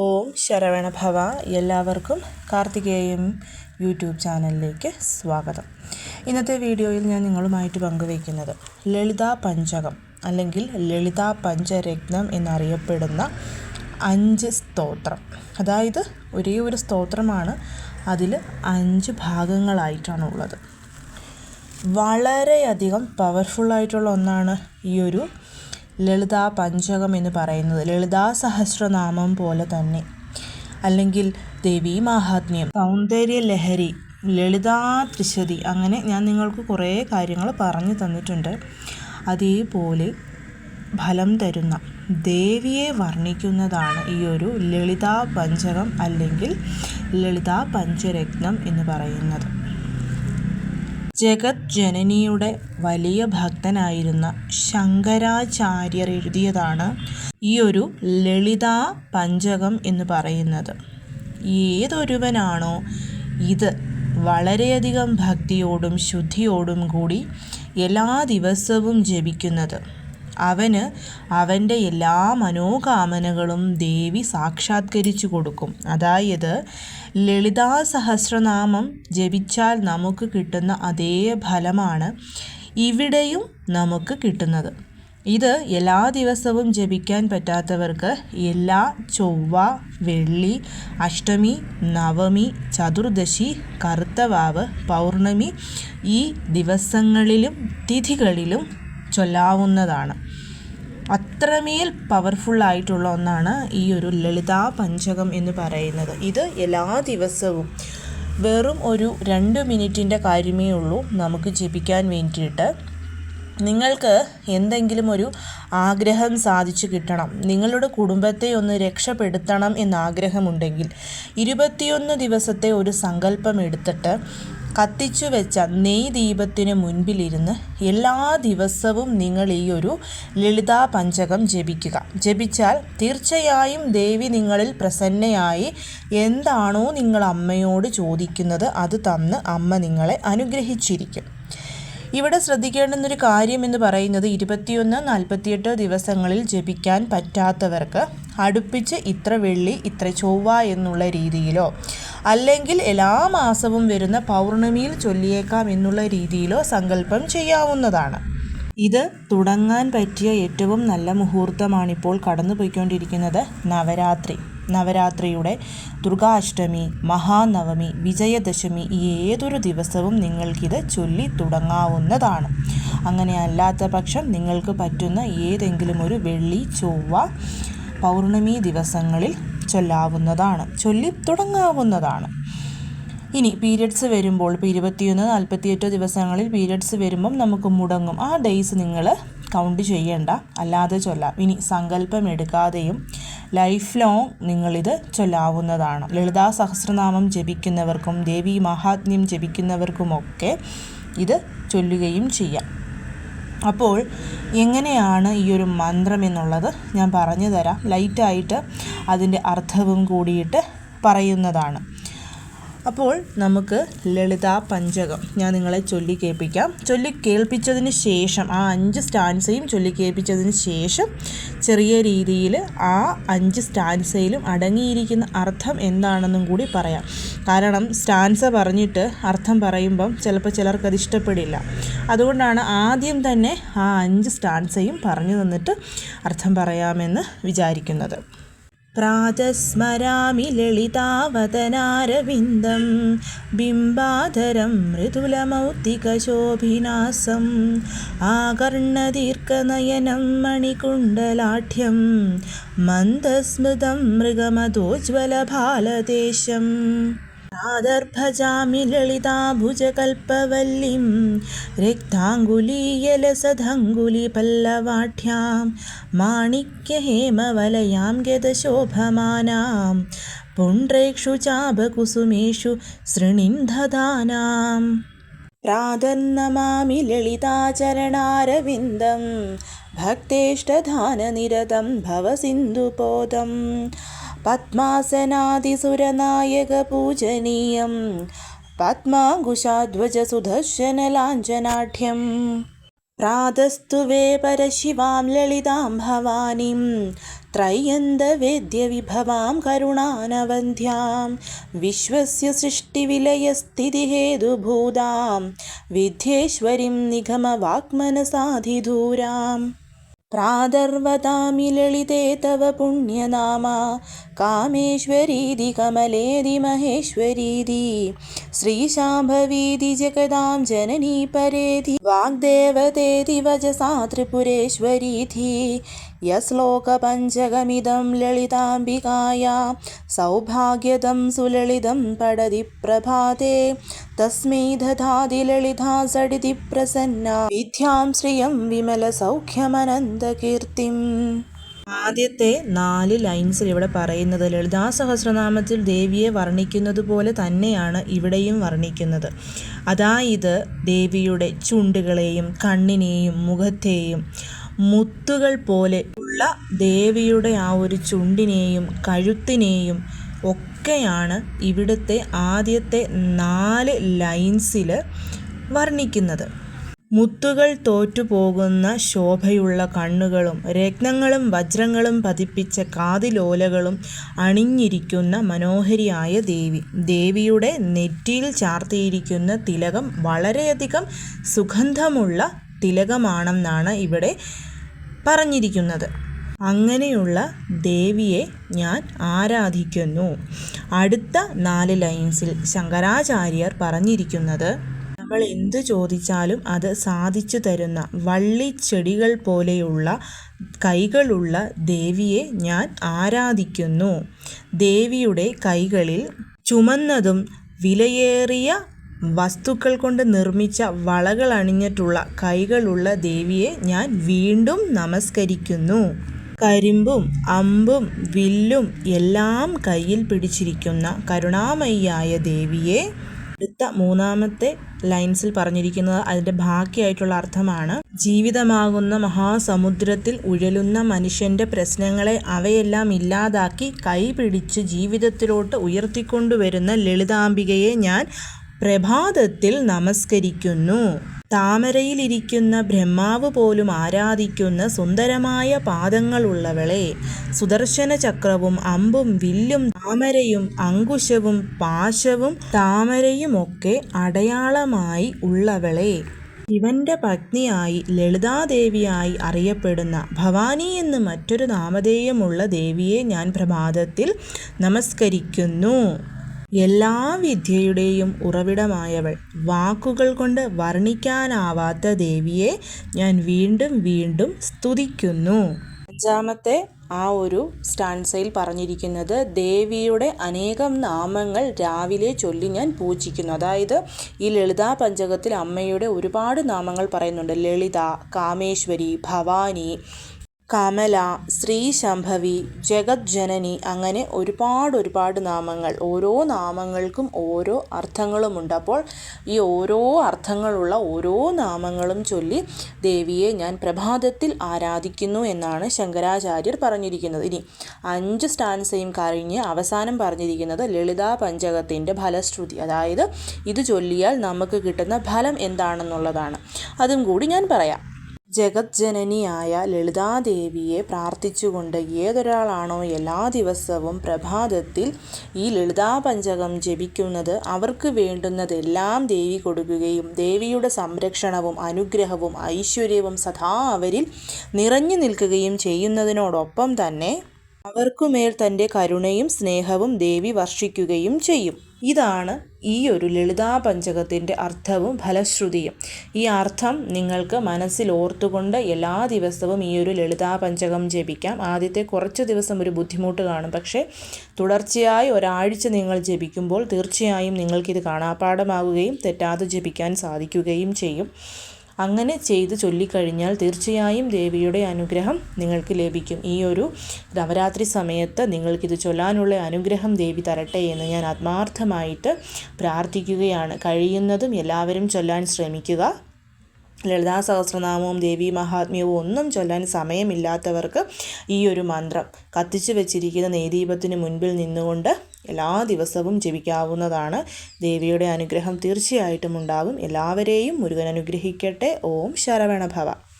ഓം ശരവണ ഭവ എല്ലാവർക്കും കാർത്തികേയം യൂട്യൂബ് ചാനലിലേക്ക് സ്വാഗതം. ഇന്നത്തെ വീഡിയോയിൽ ഞാൻ നിങ്ങളുമായിട്ട് പങ്കുവയ്ക്കുന്നത് ലളിതാ പഞ്ചകം അല്ലെങ്കിൽ ലളിതാ പഞ്ചരത്നം എന്നറിയപ്പെടുന്ന അഞ്ച് സ്തോത്രം. അതായത് ഒരേ ഒരു സ്തോത്രമാണ് അതിൽ അഞ്ച് ഭാഗങ്ങളായിട്ടാണുള്ളത്. വളരെയധികം പവർഫുള്ളായിട്ടുള്ള ഒന്നാണ് ഈ ഒരു ലളിതാ പഞ്ചകം എന്ന് പറയുന്നത് ലളിതാ സഹസ്രനാമം പോലെ തന്നെ. അല്ലെങ്കിൽ ദേവീ മാഹാത്മ്യം സൗന്ദര്യ ലഹരി ലളിതാ ത്രിശതി അങ്ങനെ ഞാൻ നിങ്ങൾക്ക് കുറേ കാര്യങ്ങൾ പറഞ്ഞു തന്നിട്ടുണ്ട്. അതേപോലെ ഫലം തരുന്ന ദേവിയെ വർണിക്കുന്നതാണ് ഈ ഒരു ലളിതാ പഞ്ചകം അല്ലെങ്കിൽ ലളിതാ പഞ്ചരത്നം എന്ന് പറയുന്നത്. ജഗത് ജനനിയുടെ വലിയ ഭക്തനായിരുന്ന ശങ്കരാചാര്യർ എഴുതിയതാണ് ഈ ഒരു ലളിതാ പഞ്ചകം എന്ന് പറയുന്നത്. ഏതൊരുവനാണോ ഇത് വളരെയധികം ഭക്തിയോടും ശുദ്ധിയോടും കൂടി എല്ലാ ദിവസവും ജപിക്കുന്നത്. അവന് അവന്റെ എല്ലാ മനോകാമനകളും ദേവി സാക്ഷാത്കരിച്ചു കൊടുക്കും. അതായത് ലളിതാ സഹസ്രനാമം ജപിച്ചാൽ നമുക്ക് കിട്ടുന്ന അതേ ഫലമാണ് ഇവിടെയും നമുക്ക് കിട്ടുന്നത്. ഇത് എല്ലാ ദിവസവും ജപിക്കാൻ പറ്റാത്തവർക്ക് എല്ലാ ചൊവ്വ വെള്ളി അഷ്ടമി നവമി ചതുർദശി കറുത്തവാവ് പൗർണമി ഈ ദിവസങ്ങളിലും തിഥികളിലും ചൊല്ലാവുന്നതാണ്. അത്രമേൽ പവർഫുള്ളായിട്ടുള്ള ഒന്നാണ് ഈ ഒരു ലളിതാ പഞ്ചകം എന്ന് പറയുന്നത്. ഇത് എല്ലാ ദിവസവും വെറും ഒരു രണ്ട് മിനിറ്റിന്റെ കാര്യമേ ഉള്ളൂ നമുക്ക് ജപിക്കാൻ വേണ്ടിയിട്ട്. നിങ്ങൾക്ക് എന്തെങ്കിലും ഒരു ആഗ്രഹം സാധിച്ചു കിട്ടണം നിങ്ങളുടെ കുടുംബത്തെ ഒന്ന് രക്ഷപ്പെടുത്തണം എന്നാഗ്രഹമുണ്ടെങ്കിൽ ഇരുപത്തിയൊന്ന് ദിവസത്തെ ഒരു സങ്കല്പം എടുത്തിട്ട് കത്തിച്ചു വെച്ച നെയ് ദീപത്തിന് മുൻപിലിരുന്ന് എല്ലാ ദിവസവും നിങ്ങൾ ഈ ഒരു ലളിതാ പഞ്ചകം ജപിക്കുക. ജപിച്ചാൽ തീർച്ചയായും ദേവി നിങ്ങളിൽ പ്രസന്നയായി എന്താണോ നിങ്ങൾ അമ്മയോട് ചോദിക്കുന്നത് അത് തന്ന് അമ്മ നിങ്ങളെ അനുഗ്രഹിച്ചിരിക്കും. ഇവിടെ ശ്രദ്ധിക്കേണ്ടുന്നൊരു കാര്യം എന്ന് പറയുന്നത് ഇരുപത്തിയൊന്ന് നാൽപ്പത്തിയെട്ട് ദിവസങ്ങളിൽ ജപിക്കാൻ പറ്റാത്തവർക്ക് അടുപ്പിച്ച് ഇത്ര വെള്ളി ഇത്ര ചൊവ്വ എന്നുള്ള രീതിയിലോ അല്ലെങ്കിൽ എല്ലാ മാസവും വരുന്ന പൗർണമിയിൽ ചൊല്ലിയേക്കാം എന്നുള്ള രീതിയിലോ സങ്കല്പം ചെയ്യാവുന്നതാണ്. ഇത് തുടങ്ങാൻ പറ്റിയ ഏറ്റവും നല്ല മുഹൂർത്തമാണിപ്പോൾ കടന്നു പോയിക്കൊണ്ടിരിക്കുന്നത് നവരാത്രി. നവരാത്രിയുടെ ദുർഗാഷ്ടമി മഹാനവമി വിജയദശമി ഈ ഏതൊരു ദിവസവും നിങ്ങൾക്കിത് ചൊല്ലി തുടങ്ങാവുന്നതാണ്. അങ്ങനെ അല്ലാത്ത പക്ഷം നിങ്ങൾക്ക് പറ്റുന്ന ഏതെങ്കിലും ഒരു വെള്ളി ചൊവ്വ പൗർണമി ദിവസങ്ങളിൽ ചൊല്ലാവുന്നതാണ്. ചൊല്ലി തുടങ്ങാവുന്നതാണ്. ഇനി പീരിയഡ്സ് വരുമ്പോൾ ഇപ്പോൾ ഇരുപത്തിയൊന്ന് നാൽപ്പത്തിയെട്ട് ദിവസങ്ങളിൽ പീരിയഡ്സ് വരുമ്പം നമുക്ക് മുടങ്ങും. ആ ഡേയ്സ് നിങ്ങൾ കൗണ്ട് ചെയ്യേണ്ട അല്ലാതെ ചൊല്ലാം. ഇനി സങ്കല്പം എടുക്കാതെയും ലൈഫ് ലോങ് നിങ്ങളിത് ചൊല്ലാവുന്നതാണ്. ലളിതാ സഹസ്രനാമം ജപിക്കുന്നവർക്കും ദേവി മഹാത്മ്യം ജപിക്കുന്നവർക്കുമൊക്കെ ഇത് ചൊല്ലുകയും ചെയ്യാം. അപ്പോൾ എങ്ങനെയാണ് ഈ ഒരു മന്ത്രം എന്നുള്ളത് ഞാൻ പറഞ്ഞു തരാം. ലൈറ്റായിട്ട് അതിന്റെ അർത്ഥവും കൂടിയിട്ട് പറയുന്നതാണ്. അപ്പോൾ നമുക്ക് ലളിതാ പഞ്ചകം ഞാൻ നിങ്ങളെ ചൊല്ലി കേൾപ്പിക്കാം. ചൊല്ലി കേൾപ്പിച്ചതിന് ശേഷം ആ അഞ്ച് സ്റ്റാൻസയും ചൊല്ലി കേൾപ്പിച്ചതിന് ശേഷം ചെറിയ രീതിയിൽ ആ അഞ്ച് സ്റ്റാൻസയിലും അടങ്ങിയിരിക്കുന്ന അർത്ഥം എന്താണെന്നും കൂടി പറയാം. കാരണം സ്റ്റാൻസ പറഞ്ഞിട്ട് അർത്ഥം പറയുമ്പം ചിലപ്പോൾ ചിലർക്ക് ഇഷ്ടപ്പെടില്ല. അതുകൊണ്ടാണ് ആദ്യം തന്നെ ആ അഞ്ച് സ്റ്റാൻസയും പറഞ്ഞു തന്നിട്ട് അർത്ഥം പറയാമെന്ന് വിചാരിക്കുന്നത്. പ്രാതസ്മരാമി ലളിതാവതനാരവിന്ദം ബിംബാധരം മൃദുലമൗക്തികശോഭിനാസം ആകർണദീർഘനയനം മണികുണ്ടലാഠ്യം മന്ദസ്മൃതം മൃഗമതോജ്വലഭാലദേശം നാദർഭജാമി ലളിതാഭുജകൽപ്പവല്ലിം രക്താങ്കുലീയലസധങ്കുലിപല്ലവാഢ്യാം മാണിക്യഹേമവലയാം ഗതശോഭമാനാം പുണ്ട്രേക്ഷു ചാപകുസുമേഷു സൃണിന്ധദാനാം പ്രാതർനമാമി ലളിതാചരണാരവിന്ദം ഭക്തേഷ്ടധാനനിരതം ഭവസിന്ധുപോദം പത്മാസനാദിസുരനായക പൂജനീയം പത്മാങ്കുശാധ്വജസുദർശനലാഞ്ചനാഠ്യം പ്രാതസ്തു വേ പരശിവാം ലളിതാം ഭവാനിം ത്രയ്യന്തവേദ്യവിഭവാം കരുണാനവന്ധ്യാം. വിശ്വസ്യ സൃഷ്ടിവിലയസ്ഥിതിഹേതുഭൂതാം. വിദ്യേശ്വരിം നിഗമവാക്മനസാധിധൂരാം. प्रादर्वतामि ललिते तव पुण्यनामा। कामेश्वरीदि कमलेदि महेश्वरीदि। श्रीशाम्भवीदि जगदां जननी परेधि। वाग्देवतेति वजसा त्रिपुरेश्वरीधि यश्लोकपञ्चकमिदं ललिताम्बिकाया सौभाग्यदं सुललितं पडदि प्रभाते। തസ്മൈ ദധാതി ലളിതാ സടിതി പ്രസന്ന വിദ്യാം ശ്രിയം വിമല സൗഖ്യമനന്തകീർത്തിം ആദ്യത്തെ നാല് ലൈൻസിൽ ഇവിടെ പറയുന്നത് ലളിതാ സഹസ്രനാമത്തിൽ ദേവിയെ വർണിക്കുന്നത് പോലെ തന്നെയാണ് ഇവിടെയും വർണിക്കുന്നത്. അതായത് ദേവിയുടെ ചുണ്ടുകളെയും കണ്ണിനെയും മുഖത്തെയും മുത്തുകൾ പോലെ ഉള്ള ദേവിയുടെ ആ ഒരു ചുണ്ടിനെയും കഴുത്തിനെയും ഒക്കെയാണ് ഇവിടുത്തെ ആദ്യത്തെ നാല് ലൈൻസിൽ വർണിക്കുന്നത്. മുത്തുകൾ തോറ്റുപോകുന്ന ശോഭയുള്ള കണ്ണുകളും രത്നങ്ങളും വജ്രങ്ങളും പതിപ്പിച്ച കാതിലോലകളും അണിഞ്ഞിരിക്കുന്ന മനോഹരിയായ ദേവി. ദേവിയുടെ നെറ്റിയിൽ ചാർത്തിയിരിക്കുന്ന തിലകം വളരെയധികം സുഗന്ധമുള്ള തിലകമാണെന്നാണ് ഇവിടെ പറഞ്ഞിരിക്കുന്നത്. അങ്ങനെയുള്ള ദേവിയെ ഞാൻ ആരാധിക്കുന്നു. അടുത്ത നാല് ലൈൻസിൽ ശങ്കരാചാര്യർ പറഞ്ഞിരിക്കുന്നത് നമ്മൾ എന്തു ചോദിച്ചാലും അത് സാധിച്ചു തരുന്ന വള്ളിച്ചെടികൾ പോലെയുള്ള കൈകളുള്ള ദേവിയെ ഞാൻ ആരാധിക്കുന്നു. ദേവിയുടെ കൈകളിൽ ചുമന്നതും വിലയേറിയ വസ്തുക്കൾ കൊണ്ട് നിർമ്മിച്ച വളകൾ അണിഞ്ഞിട്ടുള്ള കൈകളുള്ള ദേവിയെ ഞാൻ വീണ്ടും നമസ്കരിക്കുന്നു. കരിമ്പും അമ്പും വില്ലും എല്ലാം കയ്യിൽ പിടിച്ചിരിക്കുന്ന കരുണാമയിയായ ദേവിയെ അടുത്ത മൂന്നാമത്തെ ലൈൻസിൽ പറഞ്ഞിരിക്കുന്നത് അതിന്റെ ബാക്കിയായിട്ടുള്ള അർത്ഥമാണ്. ജീവിതമാകുന്ന മഹാസമുദ്രത്തിൽ ഉഴലുന്ന മനുഷ്യന്റെ പ്രശ്നങ്ങളെ അവയെല്ലാം ഇല്ലാതാക്കി കൈപിടിച്ച് ജീവിതത്തിലോട്ട് ഉയർത്തിക്കൊണ്ടുവരുന്ന ലളിതാംബികയെ ഞാൻ പ്രഭാതത്തിൽ നമസ്കരിക്കുന്നു. താമരയിലിരിക്കുന്ന ബ്രഹ്മാവ് പോലും ആരാധിക്കുന്ന സുന്ദരമായ പാദങ്ങളുള്ളവളെ സുദർശന ചക്രവും അമ്പും വില്ലും താമരയും അങ്കുശവും പാശവും താമരയും ഒക്കെ അടയാളമായി ഉള്ളവളെ. ശിവന്റെ പത്നിയായി ലളിതാദേവിയായി അറിയപ്പെടുന്ന ഭവാനി എന്ന് മറ്റൊരു നാമധേയമുള്ള ദേവിയെ ഞാൻ പ്രഭാതത്തിൽ നമസ്കരിക്കുന്നു. എല്ലാ വിദ്യയുടെയും ഉറവിടമായവൾ. വാക്കുകൾ കൊണ്ട് വർണിക്കാനാവാത്ത ദേവിയെ ഞാൻ വീണ്ടും വീണ്ടും സ്തുതിക്കുന്നു. അഞ്ചാമത്തെ ആ ഒരു സ്റ്റാൻസയിൽ പറഞ്ഞിരിക്കുന്നത് ദേവിയുടെ അനേകം നാമങ്ങൾ രാവിലെ ചൊല്ലി ഞാൻ പൂജിക്കുന്നു. അതായത് ഈ ലളിതാ പഞ്ചകത്തിൽ അമ്മയുടെ ഒരുപാട് നാമങ്ങൾ പറയുന്നുണ്ട്. ലളിത കാമേശ്വരി ഭവാനി കമല ശ്രീ ശംഭവി ജഗജ്ജനനി അങ്ങനെ ഒരുപാട് ഒരുപാട് നാമങ്ങൾ. ഓരോ നാമങ്ങൾക്കും ഓരോ അർത്ഥങ്ങളുമുണ്ട്. അപ്പോൾ ഈ ഓരോ അർത്ഥങ്ങളുള്ള ഓരോ നാമങ്ങളും ചൊല്ലി ദേവിയെ ഞാൻ പ്രഭാതത്തിൽ ആരാധിക്കുന്നു എന്നാണ് ശങ്കരാചാര്യർ പറഞ്ഞിരിക്കുന്നത്. ഇനി അഞ്ച് സ്റ്റാൻസയും കഴിഞ്ഞ് അവസാനം പറഞ്ഞിരിക്കുന്നത് ലളിതാ പഞ്ചകത്തിന്റെ ഫലശ്രുതി. അതായത് ഇത് ചൊല്ലിയാൽ നമുക്ക് കിട്ടുന്ന ഫലം എന്താണെന്നുള്ളതാണ്. അതും കൂടി ഞാൻ പറയാം. ജഗജ്ജനനിയായ ലളിതാദേവിയെ പ്രാർത്ഥിച്ചുകൊണ്ട് ഏതൊരാളാണോ എല്ലാ ദിവസവും പ്രഭാതത്തിൽ ഈ ലളിതാപഞ്ചകം ജപിക്കുന്നത് അവർക്ക് വേണ്ടുന്നതെല്ലാം ദേവി കൊടുക്കുകയും ദേവിയുടെ സംരക്ഷണവും അനുഗ്രഹവും ഐശ്വര്യവും സദാ അവരിൽ നിറഞ്ഞു നിൽക്കുകയും ചെയ്യുന്നതിനോടൊപ്പം തന്നെ അവർക്കുമേൽ തന്റെ കരുണയും സ്നേഹവും ദേവി വർഷിക്കുകയും ചെയ്യും. ഇതാണ് ഈ ഒരു ലളിതാ പഞ്ചകത്തിന്റെ അർത്ഥവും ഫലശ്രുതിയും. ഈ അർത്ഥം നിങ്ങൾക്ക് മനസ്സിൽ ഓർത്തുകൊണ്ട് എല്ലാ ദിവസവും ഈ ഒരു ലളിതാ പഞ്ചകം ജപിക്കാം. ആദ്യത്തെ കുറച്ച് ദിവസം ഒരു ബുദ്ധിമുട്ട് കാണും. പക്ഷേ തുടർച്ചയായി ഒരാഴ്ച നിങ്ങൾ ജപിക്കുമ്പോൾ തീർച്ചയായും നിങ്ങൾക്കിത് കാണാപ്പാടമാകുകയും തെറ്റാതെ ജപിക്കാൻ സാധിക്കുകയും ചെയ്യും. അങ്ങനെ ചെയ്ത് ചൊല്ലിക്കഴിഞ്ഞാൽ തീർച്ചയായും ദേവിയുടെ അനുഗ്രഹം നിങ്ങൾക്ക് ലഭിക്കും. ഈ ഒരു നവരാത്രി സമയത്ത് നിങ്ങൾക്കിത് ചൊല്ലാനുള്ള അനുഗ്രഹം ദേവി തരട്ടെ എന്ന് ഞാൻ ആത്മാർത്ഥമായിട്ട് പ്രാർത്ഥിക്കുകയാണ്. കഴിയുന്നതും എല്ലാവരും ചൊല്ലാൻ ശ്രമിക്കുക. ലളിതാ സഹസ്രനാമവും ദേവി മഹാത്മ്യവും ഒന്നും ചൊല്ലാൻ സമയമില്ലാത്തവർക്ക് ഈ ഒരു മന്ത്രം കത്തിച്ചു വെച്ചിരിക്കുന്ന നെയ്ദീപത്തിന് മുൻപിൽ നിന്നുകൊണ്ട് എല്ലാ ദിവസവും ജപിക്കാവുന്നതാണ്. ദേവിയുടെ അനുഗ്രഹം തീർച്ചയായിട്ടും ഉണ്ടാകും. എല്ലാവരെയും മുരുകൻ അനുഗ്രഹിക്കട്ടെ. ഓം ശരവണഭവ.